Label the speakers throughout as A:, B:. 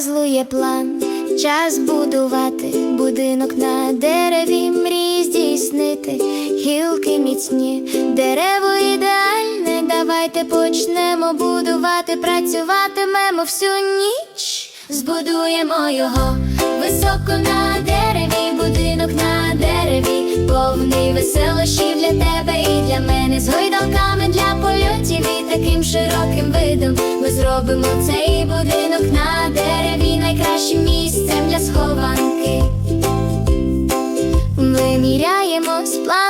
A: злує план, час будувати. Будинок на дереві, мрій здійснити, гілки міцні, дерево ідеальне. Давайте почнемо будувати, працюватимемо всю ніч, збудуємо його високо на дереві, будинок на повний веселощів для тебе і для мене з гойдалками для польотів і таким широким видом. Ми зробимо цей будинок на дереві найкращим місцем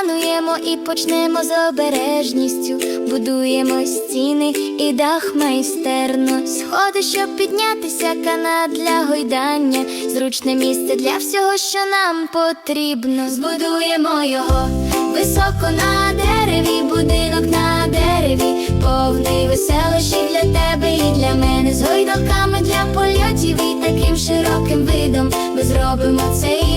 A: сплануємо і почнемо з обережністю. Будуємо стіни і дах майстерно. Сходи, щоб піднятися, канат для гойдання, зручне місце для всього, що нам потрібно. Збудуємо його високо на дереві, будинок на дереві, повний веселощів для тебе і для мене з гойдалками для польотів і таким широким видом. Ми зробимо цей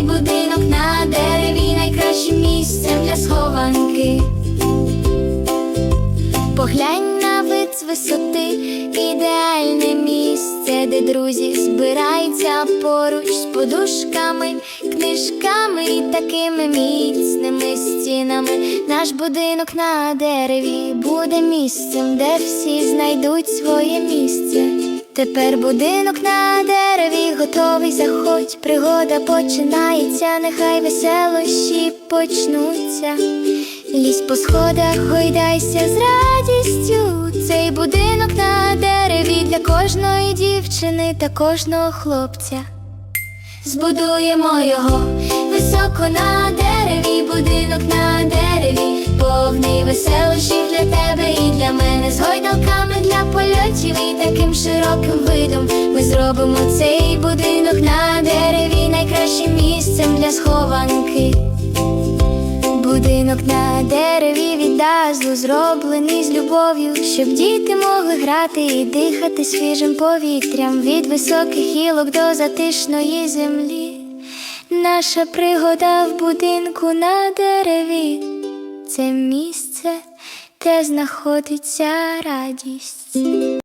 A: Поглянь на вид з висоти, ідеальне місце, де друзі збираються поруч з подушками, книжками і такими міцними стінами. Наш будинок на дереві буде місцем, де всі знайдуть своє місце. Тепер будинок на дереві готовий, заходь, пригода починається, нехай веселощі почнуться. Лізь по сходах, гойдайся з радістю. Цей будинок на дереві для кожної дівчини та кожного хлопця. Збудуємо його високо на дереві, будинок на дереві, повний веселощів для тебе і для мене з гойдалками для польотів і таким широким видом. Ми зробимо цей будинок на дереві найкращим місцем для схованки. Будинок на дереві від дазлу зроблений з любов'ю, щоб діти могли грати і дихати свіжим повітрям від високих гілок до затишної землі. Наша пригода в будинку на дереві це місце, де знаходиться радість.